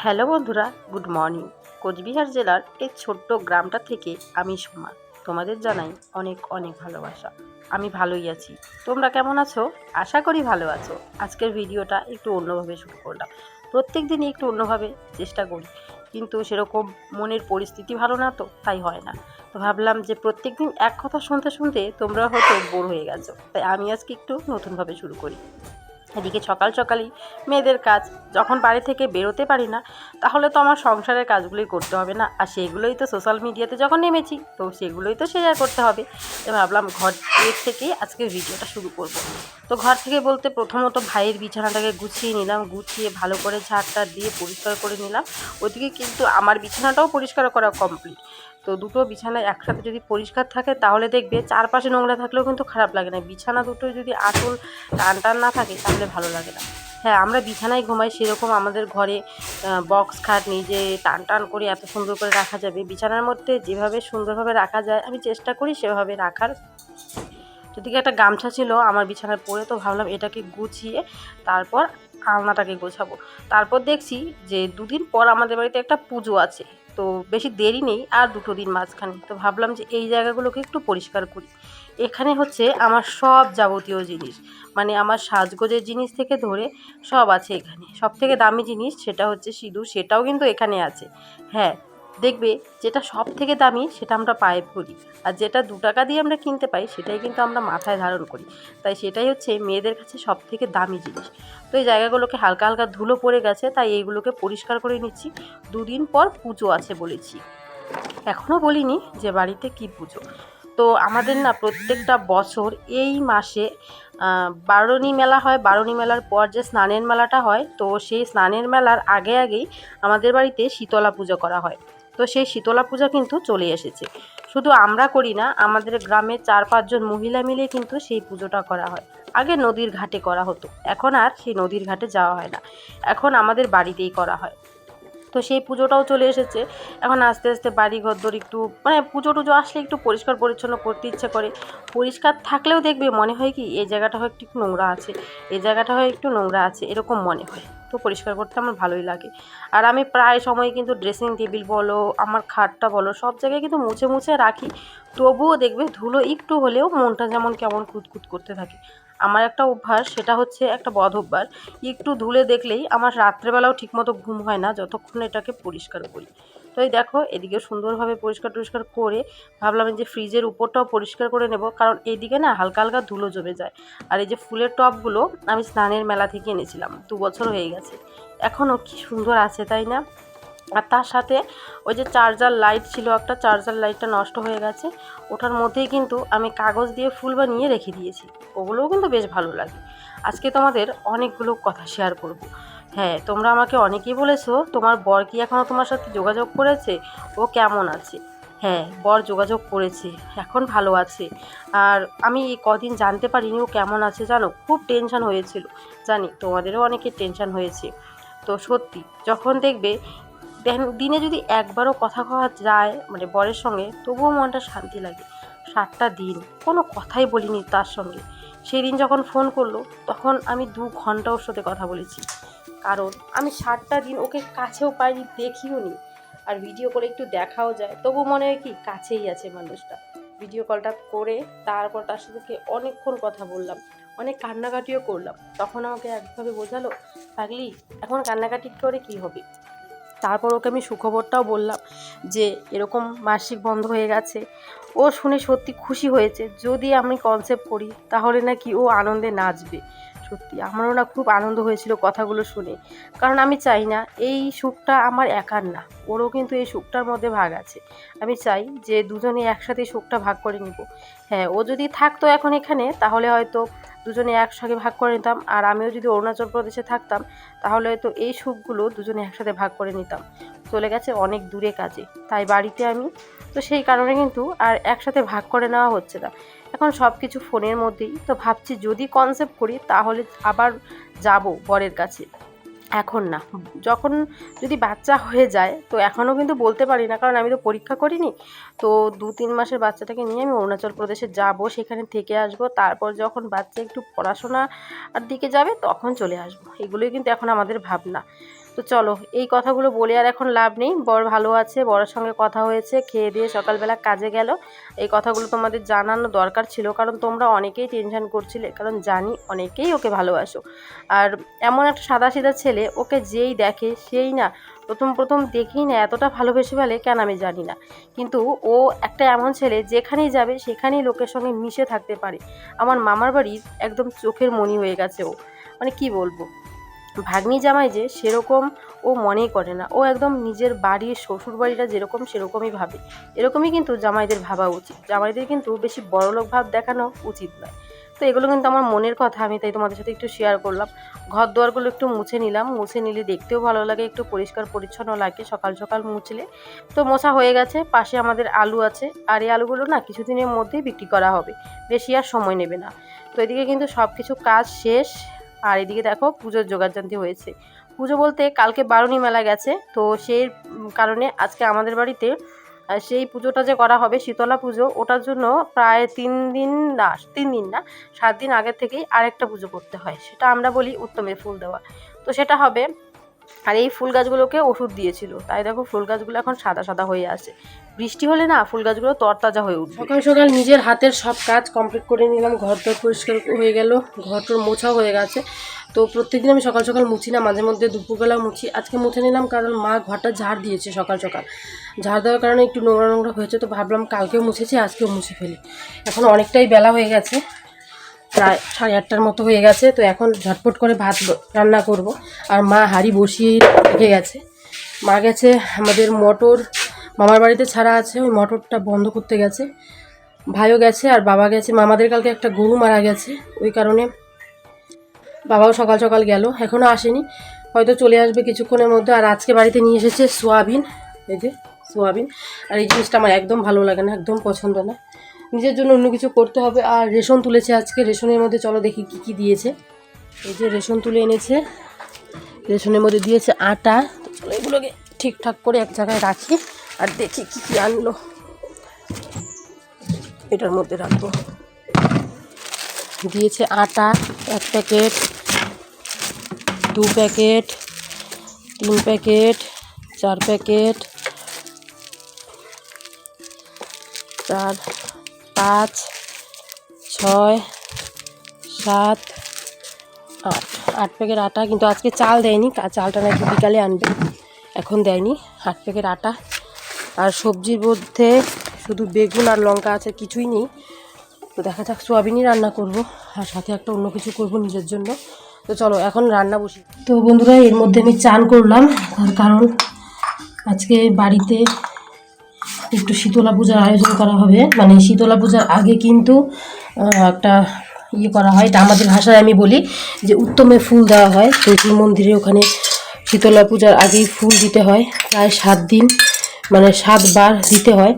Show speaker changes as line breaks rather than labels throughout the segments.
Hello বন্ধুরা, good morning. Cooch Behar জেলার এই ছোট্ট গ্রামটা থেকে আমি সোমা। তোমাদের জানাই অনেক অনেক ভালোবাসা। আমি ভালোই আছি। তোমরা কেমন আছো? আশা করি ভালো আছো। আজকের ভিডিওটা একটু অন্যভাবে শুরু করলাম। প্রত্যেক দিনই একটু অন্যভাবে চেষ্টা করি। কিন্তু সেরকম মনের পরিস্থিতি ভালো না তো, তাই হয় না। তো ভাবলাম যে প্রত্যেক দিন এক কথা শুনতে শুনতে তোমরা হয়তো বোর হয়ে গেছো। তাই আমি আজকে একটু নতুনভাবে শুরু করি। এদিকে সকাল সকালই মেয়েদের কাজ। যখন বাড়ি থেকে বেরোতে পারি না, তাহলে তো আমার সংসারের কাজগুলোই করতে হবে না। আর সেগুলোই তো সোশ্যাল মিডিয়াতে যখন নেমেছি, তো সেগুলোই তো শেয়ার করতে হবে। তো ভাবলাম ঘর থেকেই আজকে ভিডিওটা শুরু করব। তো ঘর থেকে বলতে প্রথমত ভাইয়ের বিছানাটাকে গুছিয়ে নিলাম, গুছিয়ে ভালো করে ঝাড়টা দিয়ে পরিষ্কার করে নিলাম। ওইদিকে কিন্তু আমার বিছানাটাও পরিষ্কার করা কমপ্লিট তো দুটো বিছানা একসাথে যদি পরিষ্কার থাকে, তাহলে দেখবে চারপাশে নোংরা থাকলেও কিন্তু খারাপ লাগে না। বিছানা দুটো যদি আসল টান টান না থাকে, তাহলে ভালো লাগে না। হ্যাঁ আমরা বিছানায় ঘুমাই সেরকম আমাদের ঘরে বক্স খাট যে টান টান করে এত সুন্দর করে রাখা যাবে। বিছানার মধ্যে যেভাবে সুন্দরভাবে রাখা যায়, আমি চেষ্টা করি সেভাবে রাখার। যদি একটা গামছা ছিল, আমার বিছানায় পরে তো ভাবলাম এটাকে গুছিয়ে তারপর আলনাটাকে গোছাবো। তারপর দেখছি যে দুদিন পর আমাদের বাড়িতে একটা পুজো আছে। তো বেশি দেরি নেই আর দুটো দিন মাঝখানে। তো ভাবলাম যে এই জায়গাগুলোকে একটু পরিষ্কার করি। এখানে হচ্ছে আমার সব যাবতীয় জিনিস মানে আমার সাজগোজের জিনিস থেকে ধরে সব আছে এখানে। সব থেকে দামি জিনিস সেটা হচ্ছে সিঁদুর, সেটাও কিন্তু এখানে আছে। হ্যাঁ দেখবে যেটা সব থেকে দামি সেটা আমরা পায়ে পরি। আর যেটা দু টাকা দিয়ে আমরা কিনতে পাই সেটাই কিন্তু আমরা মাথায় ধারণ করি। তাই সেটাই হচ্ছে মেয়েদের কাছে সব থেকে দামি জিনিস। তো এই জায়গাগুলোকে হালকা হালকা ধুলো পড়ে গেছে, তাই এইগুলোকে পরিষ্কার করে নিচ্ছি। দুদিন পর পুজো আছে বলেছি। এখনও বলিনি যে বাড়িতে কি পুজো। তো আমাদের না প্রত্যেকটা বছর এই মাসে বারণী মেলা হয়। বারণী মেলার পর যে স্নানের মেলাটা হয়, তো সেই স্নানের মেলার আগে আগেই আমাদের বাড়িতে শীতলা পুজো করা হয়। তো সেই শীতলা পূজা কিন্তু চলে এসেছে। শুধু আমরা করি না, আমাদের গ্রামে চার পাঁচজন মহিলা মিলে কিন্তু সেই পুজোটা করা হয়। আগে নদীর ঘাটে করা হতো, এখন আর সেই নদীর ঘাটে যাওয়া হয় না। এখন আমাদের বাড়িতেই করা হয়। তো সেই পুজোটাও চলে এসেছে। এখন আস্তে আস্তে বাড়ি ঘরদোর একটু মানে পুজো টুজো আসলে একটু পরিষ্কার পরিচ্ছন্ন করতে ইচ্ছে করে। পরিষ্কার থাকলেও দেখবে মনে হয় কি, এই জায়গাটা হয় একটু নোংরা আছে, এই জায়গাটা হয় একটু নোংরা আছে, এরকম মনে হয়। তো পরিষ্কার করতে আমার ভালোই লাগে। আর আমি প্রায় সময় কিন্তু ড্রেসিং টেবিল বলো, আমার খাটটা বলো, সব জায়গায় কিন্তু মুছে মুছে রাখি। তবুও দেখবে ধুলো একটু হলেও মনটা যেমন কেমন কুতকুত করতে থাকে। আমার একটা অভ্যাস, সেটা হচ্ছে একটা বদ অভ্যাস। একটু ধুলে দেখলেই আমার রাত্রেবেলাও ঠিকমতো ঘুম হয় না, যতক্ষণ এটাকে পরিষ্কার করি। তো এই দেখো, এদিকে সুন্দরভাবে পরিষ্কার টরিষ্কার করে ভাবলাম যে ফ্রিজের উপরটাও পরিষ্কার করে নেব, কারণ এইদিকে না হালকা হালকা ধুলো জমে যায়। আর এই যে ফুলের টবগুলো আমি স্নানের মেলা থেকে এনেছিলাম, দু বছর হয়ে গেছে। এখনও কি সুন্দর আছে তাই না? আর তার সাথে ওই যে চার্জার লাইট ছিল, একটা চার্জার লাইটটা নষ্ট হয়ে গেছে, ওটার মধ্যেই কিন্তু আমি কাগজ দিয়ে ফুল বানিয়ে রেখে দিয়েছি। ওগুলোও কিন্তু বেশ ভালো লাগে। আজকে তোমাদের অনেকগুলো কথা শেয়ার করব। হ্যাঁ তোমরা আমাকে অনেকেই বলেছ, তোমার বর কি এখনও তোমার সাথে যোগাযোগ করেছে? ও কেমন আছে? হ্যাঁ বর যোগাযোগ করেছে, এখন ভালো আছে। আর আমি কদিন জানতে পারিনি ও কেমন আছে জানো? খুব টেনশন হয়েছিল। জানি, তোমাদেরও অনেকের টেনশন হয়েছে। তো সত্যি, যখন দেখবে দিনে যদি একবারও কথা কওয়া যায় মানে বরের সঙ্গে, তবুও মনটা শান্তি লাগে। সাতটা দিন, কোনো কথাই বলিনি তার সঙ্গে। সেই দিন যখন ফোন করল, তখন আমি দু ঘণ্টা ওর সাথে কথা বলেছি। কারণ আমি সাতটা দিন ওকে কাছেও পাইনি, দেখিও নি। আর ভিডিও করে একটু দেখাও যায়। তবু মনে হয় কি, কাছেই আছে মানুষটা। ভিডিও কলটা করে তারপর তার সাথে অনেকক্ষণ কথা বললাম। অনেক কান্নাকাটিও করলাম। তখন আমাকে একভাবে বোঝালো থাকলি এখন কান্নাকাটি করে কি হবে? তারপর ওকে আমি সুখবরটাও বললাম যে এরকম মাসিক বন্ধ হয়ে গেছে। ও শুনে সত্যি খুশি হয়েছে। যদি আমি কনসেপ্ট করি, তাহলে নাকি ও আনন্দে নাচবে। সত্যি, আমারও না খুব আনন্দ হয়েছিল কথাগুলো শুনে। কারণ আমি চাই না, এই সুখটা আমার একার না। ওরও কিন্তু এই সুখটার মধ্যে ভাগ আছে। আমি চাই যে দুজনে একসাথে সুখটা ভাগ করে নিব। হ্যাঁ ও যদি থাকতো এখন এখানে, তাহলে হয়তো দুজনে একসঙ্গে ভাগ করে নিতাম। আর আমিও যদি অরুণাচল প্রদেশে থাকতাম, তাহলে হয়তো এই সুখগুলো দুজনে একসাথে ভাগ করে নিতাম। চলে গেছে অনেক দূরে কাজে, তাই বাড়িতে আমি। তো সেই কারণে কিন্তু আর একসাথে ভাগ করে নেওয়া হচ্ছে না। এখন সব কিছু ফোনের মধ্যেই। তো ভাবছি যদি কনসেপ্ট করি, তাহলে আবার যাব বরের কাছে। এখন না। যখন যদি বাচ্চা হয়ে যায়, তো এখনও কিন্তু বলতে পারি না, কারণ আমি তো পরীক্ষা করিনি। তো দু তিন মাসের বাচ্চাটাকে নিয়ে আমি অরুণাচল প্রদেশে যাব, সেখানে থেকে আসব, তারপর যখন বাচ্চা একটু পড়াশোনার দিকে যাবে, তখন চলে আসব। এগুলোই কিন্তু এখন আমাদের ভাবনা। তো চলো, এই কথাগুলো বলে আর এখন লাভ নেই। বর ভালো আছে, বরের সঙ্গে কথা হয়েছে, খেয়ে দিয়ে সকালবেলা কাজে গেল। এই কথাগুলো তোমাদের জানানো দরকার ছিল, কারণ তোমরা অনেকেই টেনশন করছিলে, কারণ জানি অনেকেই ওকে ভালোবাসো। আর এমন একটা সাদা সিধা ছেলে, ওকে যেই দেখে সেই না প্রথম প্রথম দেখেই না এতটা ভালোবেসে ফেলে, কেন আমি জানি না। কিন্তু ও একটা এমন ছেলে, যেখানেই যাবে সেখানেই লোকের সঙ্গে মিশে থাকতে পারে। আমার মামার বাড়ির একদম চোখের মনি হয়ে গেছে ও। মানে কি বলব? ভাগ্নি জামাই যে সেরকম ও মনেই করে না। ও একদম নিজের বাড়ির শ্বশুর বাড়িটা যেরকম সেরকমই ভাবে। এরকমই কিন্তু জামাইদের ভাবা উচিত। জামাইদের কিন্তু বেশি বড়লোক ভাব দেখানো উচিত নয়। তো এগুলো কিন্তু আমার মনের কথা, আমি তাই তোমাদের সাথে একটু শেয়ার করলাম। ঘর দুয়ারগুলো একটু মুছে নিলাম। মুছে নিলে দেখতেও ভালো লাগে, একটু পরিষ্কার পরিচ্ছন্ন লাগে, সকাল সকাল মুছলে। তো মোছা হয়ে গেছে, পাশে আমাদের আলু আছে। আর এই আলুগুলো না কিছুদিনের মধ্যেই বিক্রি করা হবে। বেশি আর সময় নেবে না। তো এদিকে কিন্তু সব কিছু কাজ শেষ। আর এদিকে দেখো পুজোর যোগাযান্তি হয়েছে। পুজো বলতে কালকে বারুণী মেলা গেছে, তো সেই কারণে আজকে আমাদের বাড়িতে সেই পুজোটা যে করা হবে, শীতলা পুজো, ওটার জন্য প্রায় তিন দিন না, তিন দিন না, সাত দিন আগের থেকেই আরেকটা পুজো করতে হয়। সেটা আমরা বলি উত্তমের ফুল দেওয়া। তো সেটা হবে আর এই ফুল গাছগুলোকে ওষুধ দিয়েছিল। তাই দেখো ফুল গাছগুলো এখন সাদা সাদা হয়ে আছে। বৃষ্টি হলে না ফুল গাছগুলো তরতাজা হয়ে উঠবে। সকাল সকাল নিজের হাতের সব কাজ কমপ্লিট করে নিলাম। ঘর দর পরিষ্কার হয়ে গেল। ঘর টর মোছা হয়ে গেছে। তো প্রত্যেকদিন আমি সকাল সকাল মুছি না, মাঝে মধ্যে দুপুরবেলা মুছি। আজকে মুছে নিলাম কারণ মা ঘরটা ঝাড় দিয়েছে সকাল সকাল। ঝাড় দেওয়ার কারণে একটু নোংরা নোংরা হয়েছে, তো ভাবলাম কালকেও মুছেছি, আজকেও মুছে ফেলি। এখন অনেকটাই বেলা হয়ে গেছে। প্রায় সাড়ে আটটার মতো হয়ে গেছে, তো এখন ঝটপট করে ভাত রান্না করব। আর মা হাঁড়ি বসিয়ে রেখে গেছে। মা গেছে আমাদের মটর, মামার বাড়িতে ছাড়া আছে, ওই মটরটা বন্ধ করতে গেছে। ভাইও গেছে আর বাবা গেছে। মামাদের কালকে একটা গরু মারা গেছে, ওই কারণে বাবাও সকাল সকাল গেল এখনও আসেনি। হয়তো চলে আসবে কিছুক্ষণের মধ্যে। আর আজকে বাড়িতে নিয়ে এসেছে সোয়াবিন, এই যে সোয়াবিন। আর এই জিনিসটা আমার একদম ভালো লাগে না, একদম পছন্দ না। নিজের জন্য অন্য কিছু করতে হবে। আর রেশন তুলেছে আজকে। রেশনের মধ্যে চলো দেখি কি কি দিয়েছে। এই যে রেশন তুলে এনেছে। রেশনের মধ্যে দিয়েছে আটা। এগুলোকে ঠিকঠাক করে এক জায়গায় রাখি আর দেখি কি কি আনলো। এটার মধ্যে রাখব। দিয়েছে আটা, এক প্যাকেট, দু প্যাকেট, তিন প্যাকেট, চার প্যাকেট, চার পাঁচ, ছয়, সাত, আট। আট প্যাকেট আটা, কিন্তু আজকে চাল দেয়নি চালটা নাকি বিকালে আনবে। এখন দেয়নি, আট প্যাকেট আটা। আর সবজির মধ্যে শুধু বেগুন আর লঙ্কা আছে, কিছুই নেই। তো দেখা যাক, সোয়াবিনই রান্না করব, আর সাথে একটা অন্য কিছু করব নিজের জন্য। তো চলো, এখন রান্না বসি। তো বন্ধুরা, এর মধ্যে আমি চান করলাম, তার কারণ আজকে বাড়িতে একটু শীতলা পূজার আয়োজন করা হবে। মানে শীতলা পূজার আগে কিন্তু একটা ইয়ে করা হয়, এটা আমাদের ভাষায় আমি বলি, যে উত্তমে ফুল দেওয়া হয়। তুলসী মন্দিরে ওখানে শীতলা পূজার আগেই ফুল দিতে হয়, প্রায় সাত দিন মানে সাতবার দিতে হয়।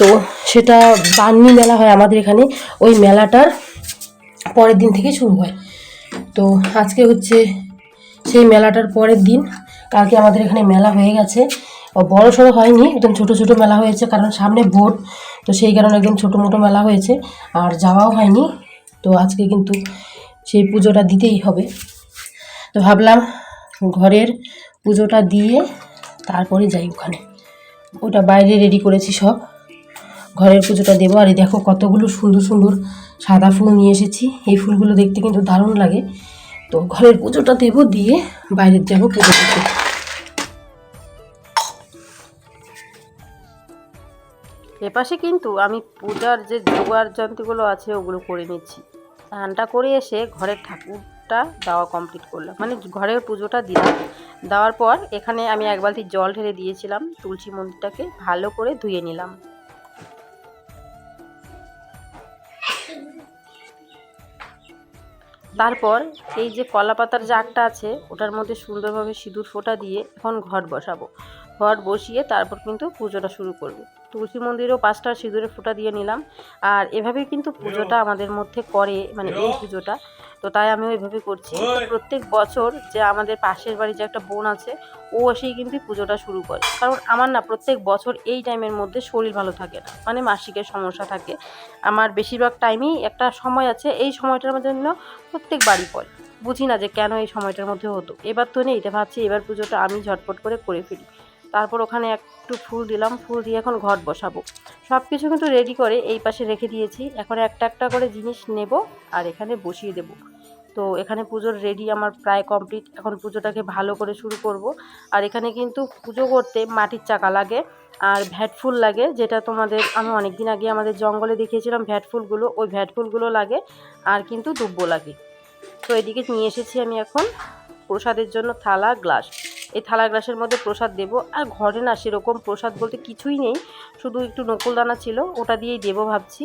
তো সেটা বান্নি মেলা হয় আমাদের এখানে, ওই মেলাটার পরের দিন থেকে শুরু হয়। তো আজকে হচ্ছে সেই মেলাটার পরের দিন, কালকে আমাদের এখানে মেলা হয়ে গেছে। বড় সড়ো হয়নি, একদম ছোট ছোট মেলা হয়েছে, কারণ সামনে ভোট তো সেই কারণে একদম ছোটো মোটো মেলা হয়েছে, আর যাওয়াও হয়নি, তো আজকে কিন্তু সেই পুজোটা দিতেই হবে। তো ভাবলাম ঘরের পুজোটা দিয়ে তারপরে যাই ওখানে। ওটা বাইরে রেডি করেছি সব। ঘরের পুজোটা দেবো, আর দেখো কতগুলো সুন্দর সুন্দর সাদা ফুল নিয়ে এসেছি, এই ফুলগুলো দেখতে কিন্তু দারুণ লাগে। তো ঘরের পুজোটা দেবো দিয়ে বাইরের যাব পুজো দিতে। এপাশে কিন্তু আমি পূজার যে জোগাড় যন্ত্রগুলো আছে, ওগুলো করে নিচ্ছি। স্নানটা করে এসে ঘরের ঠাকুরটা দেওয়া কমপ্লিট করলাম। মানে ঘরের পুজোটা দিলাম। দেওয়ার পর এখানে আমি এক বালতি জল ঢেলে দিয়েছিলাম, তুলসী মন্দিরটাকে ভালো করে ধুয়ে নিলাম। তারপর এই যে কলা পাতার আছে, ওটার মধ্যে সুন্দরভাবে সিঁদুর ফোঁটা দিয়ে এখন ঘট বসাবো। ঘট বসিয়ে তারপর কিন্তু পুজোটা শুরু করবে। তুলসী মন্দিরেও পাঁচটা সিঁদুরের ফোঁটা দিয়ে নিলাম। আর এভাবেই কিন্তু পুজোটা আমাদের মধ্যে করে মানে এই পুজোটা। তো তাই আমি ওইভাবে করছি। প্রত্যেক বছর যে আমাদের পাশের বাড়ি যে একটা বোন আছে ও এসেই কিন্তু পুজোটা শুরু করে। কারণ আমার না প্রত্যেক বছর এই টাইমের মধ্যে শরীর ভালো থাকে না। মানে মাসিকের সমস্যা থাকে। আমার বেশিরভাগ টাইমেই একটা সময় আছে এই সময়টার জন্য প্রত্যেক বাড়ি পড়ে। বুঝি না যে কেন এই সময়টার মধ্যে হতো। এবার তো নেই এটা ভাবছি এবার পুজোটা আমি ঝটপট করে করে ফেলি। তারপর ওখানে একটু ফুল দিলাম, ফুল দিয়ে এখন ঘট বসাবো। সব কিছু কিন্তু রেডি করে এই পাশে রেখে দিয়েছি। এখন একটা একটা করে জিনিস নেব আর এখানে বসিয়ে দেব। তো এখানে পুজোর রেডি আমার প্রায় কমপ্লিট এখন পুজোটাকে ভালো করে শুরু করব। আর এখানে কিন্তু পুজো করতে মাটির চাকা লাগে আর ভ্যাট ফুল লাগে, যেটা তোমাদের আমি অনেক দিন আগে আমাদের জঙ্গলে দেখিয়েছিলাম ভ্যাট ফুলগুলো। ওই ভ্যাট ফুলগুলো লাগে আর কিন্তু দুব্বো লাগে। তো এদিকে নিয়ে এসেছি আমি এখন প্রসাদের জন্য থালা, গ্লাস। এই থালা গ্লাসের মধ্যে প্রসাদ দেব। আর ঘরে না সেরকম প্রসাদ বলতে কিছুই নেই। শুধু একটু নকুলদানা ছিল, ওটা দিয়েই দেবো ভাবছি।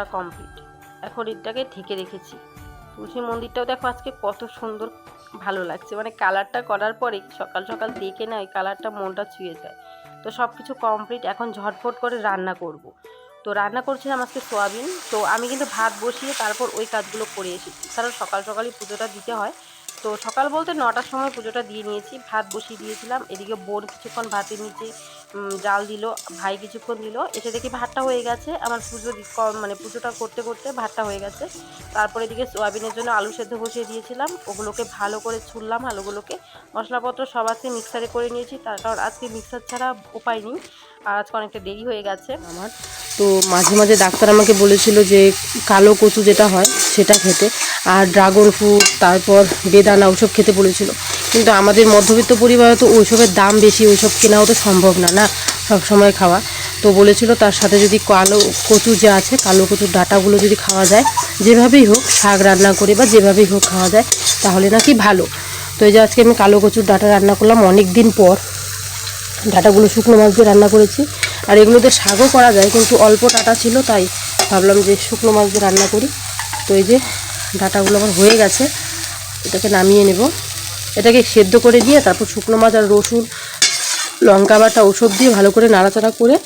করা কমপ্লিট এখন এটাকে ঢেকে রেখেছি। তুলসী মন্দিরটাও দেখো আজকে কত সুন্দর ভালো লাগছে। মানে কালারটা করার পরে সকাল সকাল দেখে না ওই কালারটা মনটা ছুঁয়ে যায়। তো সব কিছু কমপ্লিট এখন ঝটফট করে রান্না করব। তো রান্না করছিলাম আজকে সোয়াবিন। তো আমি কিন্তু ভাত বসিয়ে তারপর ওই কাজগুলো করে এসেছি। কারণ সকাল সকালই পুজোটা দিতে হয়। তো সকাল বলতে নটার সময় পুজোটা দিয়ে নিয়েছি। ভাত বসিয়ে দিয়েছিলাম। এদিকে বোন কিছুক্ষণ ভাতের নিচে জাল দিল, ভাই কিছুক্ষণ দিল, এসে দেখি ভাতটা হয়ে গেছে। আমার পুজো মানে পুজোটা করতে করতে ভাতটা হয়ে গেছে। তারপরে এদিকে সোয়াবিনের জন্য আলু সেদ্ধ বসিয়ে দিয়েছিলাম। ওগুলোকে ভালো করে ছুললাম, আলুগুলোকে। মশলাপত্র সব আজকে মিক্সারে করে নিয়েছি, তার কারণ আজকে মিক্সার ছাড়া উপায় নেই। আর আজকে অনেকটা দেরি হয়ে গেছে। আমার। তো মাঝে মাঝে ডাক্তার আমাকে বলেছিল যে কালো কচু যেটা হয়, সেটা খেতে। আর ড্রাগন ফ্রুট, তারপর বেদানা, ওসব খেতে বলেছিল। কিন্তু আমাদের মধ্যবিত্ত পরিবারে তো ওইসবের দাম বেশি, ওইসব কেনাও তো সম্ভব না না? সব সময় খাওয়া। তো বলেছিল তার সাথে যদি কালো কচু যে আছে, কালো কচুর ডাঁটাগুলো যদি খাওয়া যায়, যেভাবেই হোক শাক রান্না করে বা যেভাবেই হোক খাওয়া যায়, তাহলে নাকি ভালো। তো এই যে আজকে আমি কালো কচুর ডাঁটা রান্না করলাম অনেক দিন পর। ডাটাগুলো শুকনো মাছ দিয়ে রান্না করেছি। আর এগুলোতে শাকও করা যায়, কিন্তু অল্প ডাটা ছিল, তাই ভাবলাম যে শুকনো মাছ দিয়ে রান্না করি। তো এই যে ডাটাগুলো আমার হয়ে গেছে, এটাকে নামিয়ে নেব। এটাকে সেদ্ধ করে দিয়ে তারপর শুকনো মাছ আর রসুন, লঙ্কা বাটা ওষুধ দিয়ে ভালো করে নাড়াচাড়া করে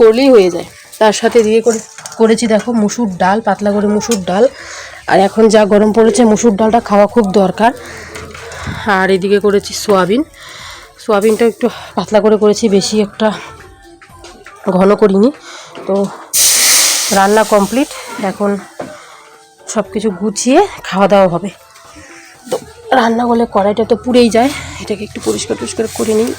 করলেই হয়ে যায়। তার সাথে দিয়ে করে, করেছি দেখো মুসুর ডাল, পাতলা করে মুসুর ডাল। আর এখন যা গরম পড়েছে, মুসুর ডালটা খাওয়া খুব দরকার। আর এদিকে করেছি সোয়াবিন। সোয়াবিনটা একটু পাতলা করে করেছি, বেশি একটা ঘন করিনি। তো রান্না কমপ্লিট। এখন সব কিছু গুছিয়ে খাওয়া দাওয়া হবে। তো রান্না করলে কড়াইটা তো পুড়েই যায় এটাকে একটু পরিষ্কার টরিষ্কার করে নিই।